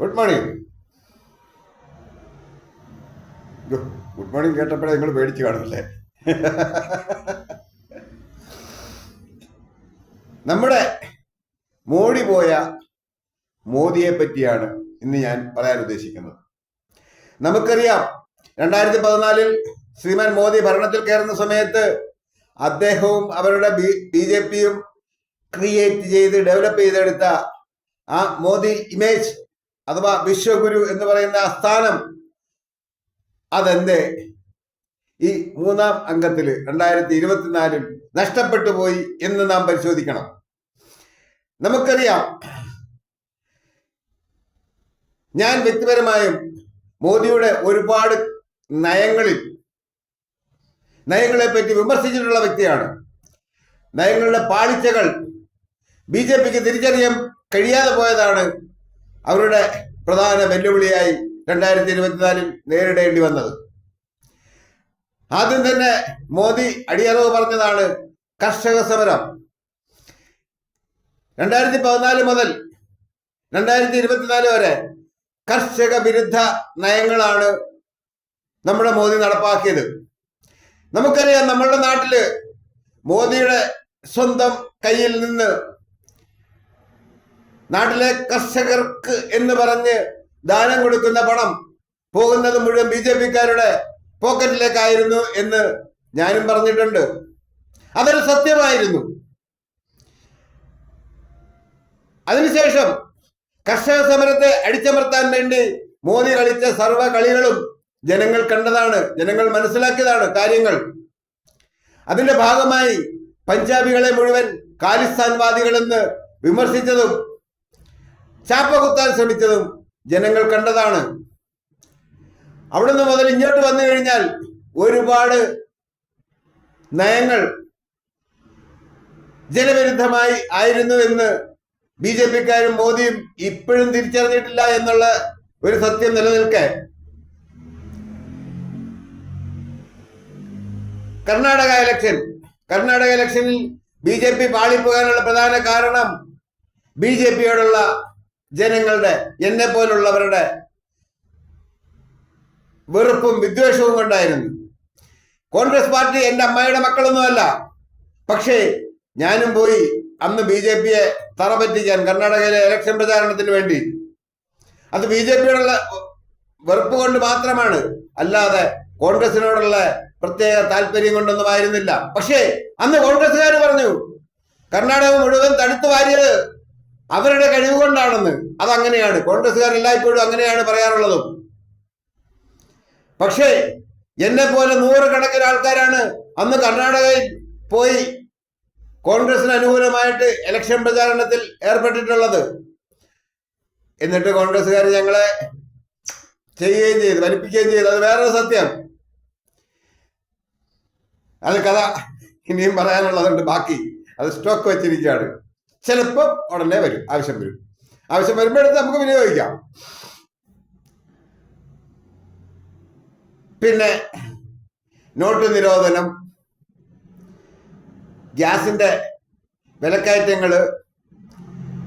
Good morning good morning കേട്ടപ്പോഴേ നിങ്ങൾ പേടിച്ച് കാണുന്നില്ലേ? നമ്മുടെ മോഡി പോയ മോദിയെ പറ്റിയാണ് ഇന്ന് ഞാൻ പറയാൻ ഉദ്ദേശിക്കുന്നത്. നമുക്കറിയാം രണ്ടായിരത്തി പതിനാലിൽ ശ്രീമാൻ മോദി ഭരണത്തിൽ കയറുന്ന സമയത്ത് അദ്ദേഹവും അവരുടെ ബി ബി ജെ പിയും ക്രിയേറ്റ് ചെയ്ത് ഡെവലപ്പ് ചെയ്തെടുത്ത ആ മോദി ഇമേജ് അഥവാ വിശ്വഗുരു എന്ന് പറയുന്ന സ്ഥാനം അതെന്തേ? ഈ മൂന്നാം അംഗത്തിൽ രണ്ടായിരത്തി ഇരുപത്തിനാലിൽ നഷ്ടപ്പെട്ടു പോയി എന്ന് നാം പരിശോധിക്കണം. നമുക്കറിയാം ഞാൻ വ്യക്തിപരമായും മോദിയുടെ ഒരുപാട് നയങ്ങളിൽ നയങ്ങളെ പറ്റി വിമർശിച്ചിട്ടുള്ള വ്യക്തിയാണ്. നയങ്ങളുടെ പാളിച്ചകൾ ബി ജെ പിക്ക് തിരിച്ചറിയാൻ കഴിയാതെ പോയതാണ് അവരുടെ പ്രധാന വെല്ലുവിളിയായി രണ്ടായിരത്തി ഇരുപത്തിനാലിൽ നേരിടേണ്ടി വന്നത്. ആദ്യം തന്നെ മോദി അടിയറവ് പറഞ്ഞതാണ് കർഷക സമരം. രണ്ടായിരത്തി പതിനാല് മുതൽ രണ്ടായിരത്തി ഇരുപത്തിനാല് വരെ കർഷക വിരുദ്ധ നയങ്ങളാണ് നമ്മുടെ മോദി നടപ്പാക്കിയത്. നമുക്കറിയാം നമ്മളുടെ നാട്ടിൽ മോദിയുടെ സ്വന്തം കയ്യിൽ നിന്ന് നാട്ടിലെ കർഷകർക്ക് എന്ന് പറഞ്ഞ് ദാനം കൊടുക്കുന്ന പണം പോകുന്നത് മുഴുവൻ ബി ജെ പിക്കാരുടെ പോക്കറ്റിലേക്കായിരുന്നു എന്ന് ഞാനും പറഞ്ഞിട്ടുണ്ട്. അതൊരു സത്യമായിരുന്നു. അതിനുശേഷം കർഷക സമരത്തെ അടിച്ചമർത്താൻ വേണ്ടി മോദി കളിച്ച സർവ കളികളും ജനങ്ങൾ കണ്ടതാണ്. ജനങ്ങൾ മനസ്സിലാക്കിയതാണ് കാര്യങ്ങൾ. അതിന്റെ ഭാഗമായി പഞ്ചാബികളെ മുഴുവൻ ഖാലിസ്ഥാൻവാദികളെന്ന് വിമർശിച്ചതും ചാപ്പ കുത്താൻ ശ്രമിച്ചതും ജനങ്ങൾ കണ്ടതാണ്. അവിടുന്ന് മുതൽ ഇങ്ങോട്ട് വന്നു കഴിഞ്ഞാൽ ഒരുപാട് നയങ്ങൾ ജനവിരുദ്ധമായി ആയിരുന്നു എന്ന് ബി ജെ പിക്കാരും മോദിയും ഇപ്പോഴും തിരിച്ചറിഞ്ഞിട്ടില്ല എന്നുള്ള ഒരു സത്യം നിലനിൽക്കെ. കർണാടക ഇലക്ഷൻ. കർണാടക ഇലക്ഷനിൽ ബി ജെ പി പാളിപ്പോകാനുള്ള പ്രധാന കാരണം ബി ജെ പിയോടുള്ള ജനങ്ങളുടെ എന്നെ പോലുള്ളവരുടെ വെറുപ്പും വിദ്വേഷവും കൊണ്ടായിരുന്നു. കോൺഗ്രസ് പാർട്ടി എന്റെ അമ്മയുടെ മക്കളൊന്നുമല്ല. പക്ഷേ ഞാനും പോയി അന്ന് ബി ജെ പിയെ തറ പറ്റിക്കാൻ കർണാടകയിലെ ഇലക്ഷൻ പ്രചാരണത്തിന് വേണ്ടി. അത് ബി ജെ പിയോടുള്ള വെറുപ്പ് കൊണ്ട് മാത്രമാണ്. അല്ലാതെ കോൺഗ്രസിനോടുള്ള പ്രത്യേക താല്പര്യം കൊണ്ടൊന്നും ആയിരുന്നില്ല. പക്ഷേ അന്ന് കോൺഗ്രസ്സുകാർ പറഞ്ഞു കർണാടക മുഴുവൻ തടുത്തു വാരിയത് അവരുടെ കഴിവ് കൊണ്ടാണെന്ന് അതങ്ങനെയാണ്. കോൺഗ്രസ്സുകാർ എല്ലായ്പ്പോഴും അങ്ങനെയാണ് പറയാറുള്ളതും. പക്ഷേ എന്നെ പോലെ നൂറുകണക്കിന് ആൾക്കാരാണ് അന്ന് കർണാടകയിൽ പോയി കോൺഗ്രസിന് അനുകൂലമായിട്ട് ഇലക്ഷൻ പ്രചാരണത്തിൽ ഏർപ്പെട്ടിട്ടുള്ളത്. എന്നിട്ട് കോൺഗ്രസ്സുകാർ ഞങ്ങളെ ചെയ്യുകയും ചെയ്തു വലിപ്പിക്കുകയും ചെയ്തു. അത് വേറൊരു സത്യം. അത് കഥ ഇനിയും പറയാനുള്ളതുണ്ട് ബാക്കി. അത് സ്റ്റോക്ക് വെച്ചിരിക്കുകയാണ്. ചിലപ്പോൾ ഉടനെ വരും ആവശ്യം വരും. ആവശ്യം വരുമ്പോഴത്തെ നമുക്ക് വിനിയോഗിക്കാം. പിന്നെ നോട്ട് നിരോധനം. ഗ്യാസിന്റെ വിലക്കയറ്റങ്ങൾ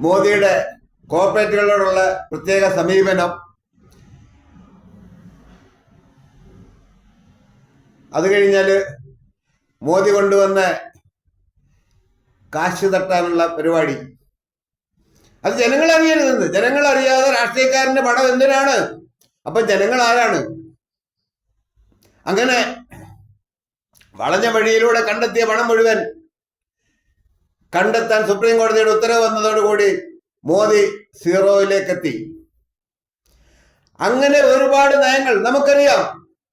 മോദിയുടെ കോർപ്പറേറ്റുകളോടുള്ള പ്രത്യേക സമീപനം. അത് കഴിഞ്ഞാൽ മോദി കൊണ്ടുവന്ന കാശ് തട്ടാനുള്ള പരിപാടി. അത് ജനങ്ങൾ അറിയരുതെന്ന് ജനങ്ങൾ അറിയാതെ രാഷ്ട്രീയക്കാരന്റെ പടം എന്തിനാണ്? അപ്പൊ ജനങ്ങൾ ആരാണ് അങ്ങനെ വളഞ്ഞ വഴിയിലൂടെ കണ്ടെത്തിയ പണം മുഴുവൻ കണ്ടെത്താൻ സുപ്രീം കോടതിയുടെ ഉത്തരവ് വന്നതോടുകൂടി മോദി സീറോയിലേക്ക് എത്തി അങ്ങനെ ഒരുപാട് നയങ്ങൾ നമുക്കറിയാം.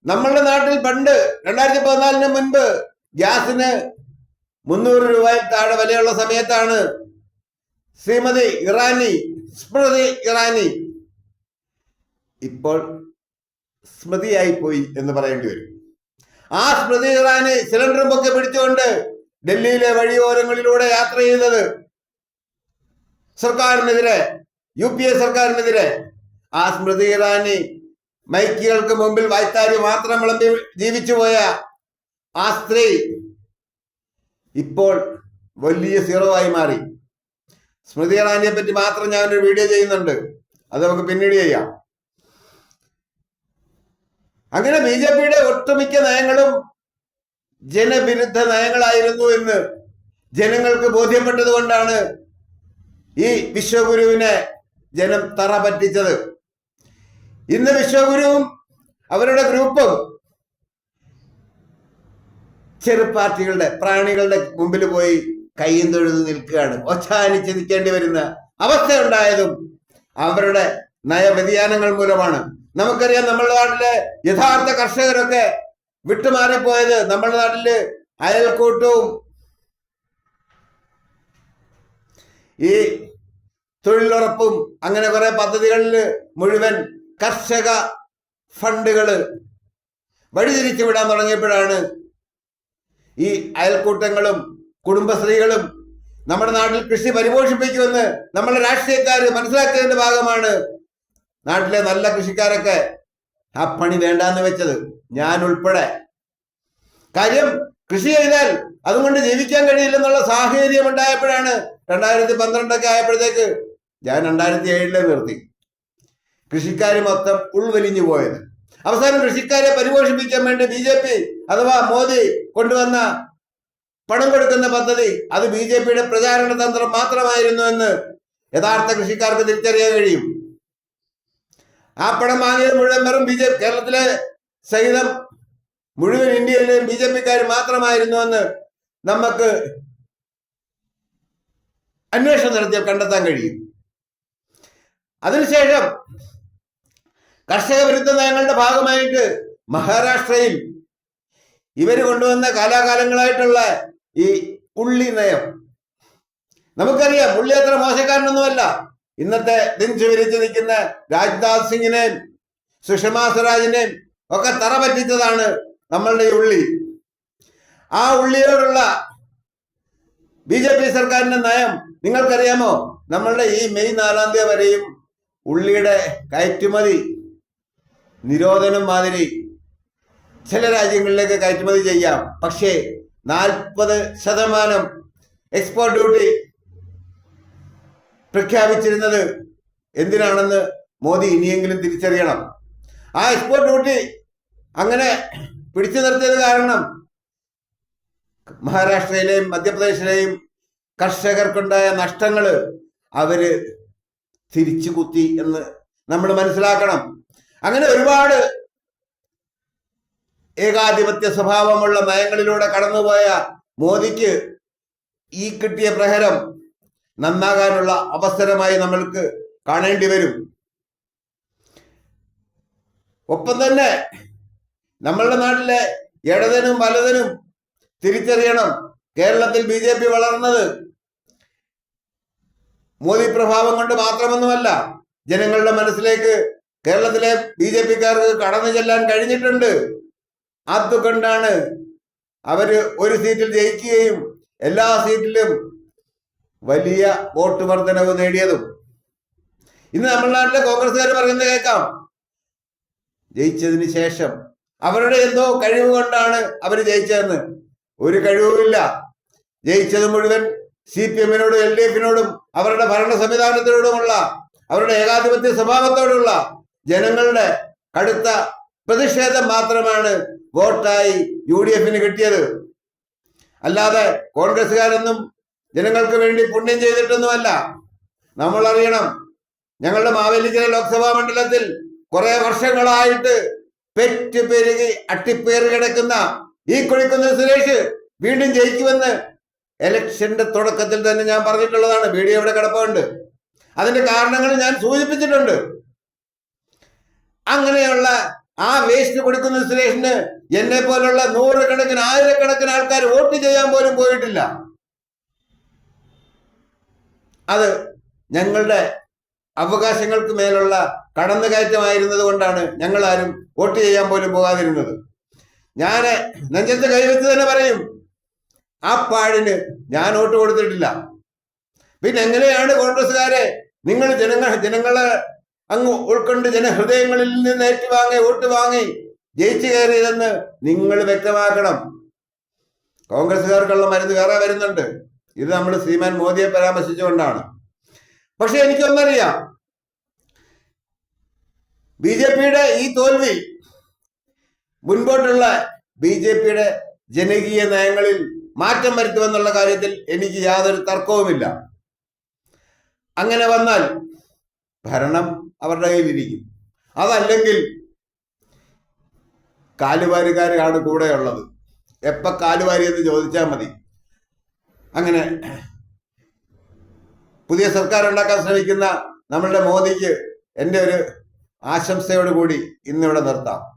നമ്മളുടെ നാട്ടിൽ പണ്ട് രണ്ടായിരത്തി പതിനാലിന് മുൻപ് ഗ്യാസിന് മുന്നൂറ് രൂപയിൽ താഴെ വിലയുള്ള സമയത്താണ്. ശ്രീമതി ഇറാനി സ്മൃതി ഇറാനി. ഇപ്പോൾ സ്മൃതിയായി പോയി എന്ന് പറയേണ്ടി വരും. ആ സ്മൃതി ഇറാനി സിലിണ്ടറും ഒക്കെ പിടിച്ചുകൊണ്ട് ഡൽഹിയിലെ വഴിയോരങ്ങളിലൂടെ യാത്ര ചെയ്തത് സർക്കാരിനെതിരെ യു പി എ സർക്കാരിനെതിരെ. ആ സ്മൃതി ഇറാനി മൈക്കുകൾക്ക് മുമ്പിൽ വായ്ത്താരി മാത്രം വിളമ്പി ജീവിച്ചുപോയ ആ സ്ത്രീ ഇപ്പോൾ വലിയ സീറോ ആയി മാറി. സ്മൃതി ഇറാനിയെ പറ്റി മാത്രം ഞാൻ ഒരു വീഡിയോ ചെയ്യുന്നുണ്ട്. അത് നമുക്ക് പിന്നീട് ചെയ്യാം. അങ്ങനെ ബി ജെ പിയുടെ ഒട്ടുമിക്ക നയങ്ങളും ജനവിരുദ്ധ നയങ്ങളായിരുന്നു എന്ന് ജനങ്ങൾക്ക് ബോധ്യപ്പെട്ടത് കൊണ്ടാണ് ഈ വിശ്വഗുരുവിനെ ജനം തറ പറ്റിച്ചത്. ഇന്ന് വിശ്വഗുരുവും അവരുടെ ഗ്രൂപ്പും ചെറു പാർട്ടികളുടെ പ്രാണികളുടെ മുമ്പിൽ പോയി കയ്യും തൊഴുത് നിൽക്കുകയാണ്. ഒച്ചാനിച്ച് നിൽക്കേണ്ടി വരുന്ന അവസ്ഥ ഉണ്ടായതും അവരുടെ നയവ്യതിയാനങ്ങൾ മൂലമാണ്. നമുക്കറിയാം നമ്മുടെ നാട്ടിലെ യഥാർത്ഥ കർഷകരൊക്കെ വിട്ടുമാറിപ്പോയത് നമ്മുടെ നാട്ടിൽ അയൽക്കൂട്ടവും ഈ തൊഴിലുറപ്പും അങ്ങനെ കുറെ പദ്ധതികളിൽ മുഴുവൻ കർഷക ഫണ്ടുകൾ വഴിതിരിച്ചു വിടാൻ തുടങ്ങിയപ്പോഴാണ് ഈ അയൽക്കൂട്ടങ്ങളും കുടുംബശ്രീകളും നമ്മുടെ നാട്ടിൽ കൃഷി പരിപോഷിപ്പിക്കുമെന്ന് നമ്മളെ രാഷ്ട്രീയക്കാർ മനസ്സിലാക്കിയതിന്റെ ഭാഗമാണ് നാട്ടിലെ നല്ല കൃഷിക്കാരൊക്കെ ആ പണി വേണ്ടാന്ന് വെച്ചത്. ഞാൻ ഉൾപ്പെടെ. കാര്യം കൃഷി ചെയ്താൽ അതുകൊണ്ട് ജീവിക്കാൻ കഴിയില്ലെന്നുള്ള സാഹചര്യം ഉണ്ടായപ്പോഴാണ് രണ്ടായിരത്തി പന്ത്രണ്ടൊക്കെ ആയപ്പോഴത്തേക്ക് ഞാൻ രണ്ടായിരത്തി ഏഴിലെ നിർത്തി. കൃഷിക്കാർ മൊത്തം ഉൾവലിഞ്ഞു പോയത്. അവസാനം കൃഷിക്കാരെ പരിപോഷിപ്പിക്കാൻ വേണ്ടി ബി ജെ പി അഥവാ മോദി കൊണ്ടുവന്ന പണം കൊടുക്കുന്ന പദ്ധതി അത് ബി ജെ പിയുടെ പ്രചാരണ തന്ത്രം മാത്രമായിരുന്നു എന്ന് യഥാർത്ഥ കൃഷിക്കാർക്ക് തിരിച്ചറിയാൻ കഴിയും. ആ പണം വാങ്ങിയത് മുഴുവൻ വെറും ബി ജെ കേരളത്തിലെ സഹിതം മുഴുവൻ ഇന്ത്യയിലെ ബി ജെ പിക്കാർ മാത്രമായിരുന്നു എന്ന് നമുക്ക് അന്വേഷണം നടത്തിയാൽ കണ്ടെത്താൻ കഴിയും. അതിനുശേഷം കർഷക വിരുദ്ധ നയങ്ങളുടെ ഭാഗമായിട്ട് മഹാരാഷ്ട്രയിൽ ഇവർ കൊണ്ടുവന്ന കാലാകാലങ്ങളായിട്ടുള്ള ഈ ഉള്ളി നയം. നമുക്കറിയാം ഉള്ളി അത്ര മോശക്കാരനൊന്നുമല്ല. ഇന്നത്തെ ദിൻസ് വിരിച്ച് നിൽക്കുന്ന രാജ്നാഥ് സിംഗിനെയും സുഷമ സ്വരാജിനെയും ഒക്കെ തറ പറ്റിച്ചതാണ് നമ്മളുടെ ഈ ഉള്ളി. ആ ഉള്ളിയോടുള്ള ബി ജെ പി സർക്കാരിന്റെ നയം നിങ്ങൾക്കറിയാമോ? നമ്മളുടെ ഈ മെയ് നാലാം തീയതി വരെയും ഉള്ളിയുടെ കയറ്റുമതി നിരോധനം മാതിരി ചില രാജ്യങ്ങളിലേക്ക് കയറ്റുമതി ചെയ്യാം. പക്ഷേ നാൽപ്പത് ശതമാനം എക്സ്പോർട്ട് ഡ്യൂട്ടി പ്രഖ്യാപിച്ചിരുന്നത് എന്തിനാണെന്ന് മോദി ഇനിയെങ്കിലും തിരിച്ചറിയണം. ആ എക്സ്പോർട്ട് ഡ്യൂട്ടി അങ്ങനെ പിടിച്ചു നിർത്തിയത് കാരണം മഹാരാഷ്ട്രയിലെയും മധ്യപ്രദേശിലെയും കർഷകർക്കുണ്ടായ നഷ്ടങ്ങൾ അവർ തിരിച്ചു കുത്തി എന്ന് നമ്മൾ മനസ്സിലാക്കണം. അങ്ങനെ ഒരുപാട് ഏകാധിപത്യ സ്വഭാവമുള്ള നയങ്ങളിലൂടെ കടന്നുപോയ മോദിക്ക് ഈ കിട്ടിയ പ്രഹരം നന്നാകാനുള്ള അവസരമായി നമ്മൾക്ക് കാണേണ്ടി വരും. ഒപ്പം തന്നെ നമ്മളുടെ നാട്ടിലെ ഇടതനും വലതനും തിരിച്ചറിയണം. കേരളത്തിൽ ബി ജെ പി വളർന്നത് മോദി പ്രഭാവം കൊണ്ട് മാത്രമൊന്നുമല്ല ജനങ്ങളുടെ മനസ്സിലേക്ക് കേരളത്തിലെ ബി ജെ പിക്കാർക്ക് കടന്നു ചെല്ലാൻ കഴിഞ്ഞിട്ടുണ്ട്. അതുകൊണ്ടാണ് അവർ ഒരു സീറ്റിൽ ജയിക്കുകയും എല്ലാ സീറ്റിലും വലിയ വോട്ട് വർധനവ് നേടിയതും. ഇന്ന് തമിഴ്നാട്ടിലെ കോൺഗ്രസ്സുകാർ പറയുന്നത് കേൾക്കാം. ജയിച്ചതിന് ശേഷം അവരുടെ എന്തോ കഴിവ് കൊണ്ടാണ് അവർ ജയിച്ചതെന്ന്. ഒരു കഴിവുമില്ല ജയിച്ചത് മുഴുവൻ സി പി എമ്മിനോടും എൽ ഡി എഫിനോടും അവരുടെ ഭരണ സംവിധാനത്തിനോടുമുള്ള അവരുടെ ഏകാധിപത്യ സ്വഭാവത്തോടുള്ള ജനങ്ങളുടെ കടുത്ത പ്രതിഷേധം മാത്രമാണ് വോട്ടായി യു ഡി എഫിന് കിട്ടിയത്. അല്ലാതെ കോൺഗ്രസ്സുകാരൊന്നും ജനങ്ങൾക്ക് വേണ്ടി പുണ്യം ചെയ്തിട്ടൊന്നുമല്ല. നമ്മൾ അറിയണം ഞങ്ങളുടെ മാവേലിക്കര ലോക്സഭാ മണ്ഡലത്തിൽ കുറെ വർഷങ്ങളായിട്ട് പെറ്റ് പെരുകി അട്ടിപ്പേറി കിടക്കുന്ന ഈ കുഴിക്കുന്ന സുരേഷ് വീണ്ടും ജയിക്കുമെന്ന് എലക്ഷന്റെ തുടക്കത്തിൽ തന്നെ ഞാൻ പറഞ്ഞിട്ടുള്ളതാണ്. വീഡിയോ ഇവിടെ കിടപ്പുണ്ട്. അതിന്റെ കാരണങ്ങൾ ഞാൻ സൂചിപ്പിച്ചിട്ടുണ്ട്. അങ്ങനെയുള്ള ആ വേസ്റ്റ് കൊടുക്കുന്ന സുരേഷിന് എന്നെ പോലുള്ള നൂറുകണക്കിന് ആയിരക്കണക്കിന് ആൾക്കാർ വോട്ട് ചെയ്യാൻ പോലും പോയിട്ടില്ല. അത് ഞങ്ങളുടെ അവകാശങ്ങൾക്ക് മേലുള്ള കടന്നുകയറ്റമായിരുന്നത് കൊണ്ടാണ് ഞങ്ങളാരും വോട്ട് ചെയ്യാൻ പോലും പോകാതിരുന്നത്. ഞാൻ നെഞ്ചത്ത് കൈവച്ച് തന്നെ പറയും ആ പാടിന് ഞാൻ വോട്ട് കൊടുത്തിട്ടില്ല. പിന്നെ എങ്ങനെയാണ് കോൺഗ്രസ്സുകാരെ നിങ്ങൾ ജനങ്ങൾ ജനങ്ങളെ അങ്ങ് ഉൾക്കൊണ്ട് ജനഹൃദയങ്ങളിൽ നിന്ന് ഏറ്റുവാങ്ങി വോട്ട് വാങ്ങി ജയിച്ചു കയറിയതെന്ന് നിങ്ങൾ വ്യക്തമാക്കണം. കോൺഗ്രസ്സുകാർക്കുള്ള മരുന്ന് വേറെ വരുന്നുണ്ട്. ഇത് നമ്മൾ ശ്രീമാൻ മോദിയെ പരാമർശിച്ചുകൊണ്ടാണ്. പക്ഷെ എനിക്കൊന്നറിയാം. ബി ജെ പിയുടെ ഈ തോൽവി മുൻപോട്ടുള്ള ബി ജെ പിയുടെ ജനകീയ നയങ്ങളിൽ മാറ്റം വരുത്തുമെന്നുള്ള കാര്യത്തിൽ എനിക്ക് യാതൊരു തർക്കവുമില്ല. അങ്ങനെ വന്നാൽ ഭരണം അവരുടെ കയ്യിലിരിക്കും. അതല്ലെങ്കിൽ കാലുവാരിക്കാരാണ് കൂടെയുള്ളത്. എപ്പ കാലുവാരി എന്ന് ചോദിച്ചാൽ മതി. അങ്ങനെ പുതിയ സർക്കാർ ഉണ്ടാക്കാൻ ശ്രമിക്കുന്ന നമ്മളുടെ മോദിക്ക് എന്റെ ഒരു ആശംസയോടുകൂടി ഇന്നിവിടെ നിർത്താം.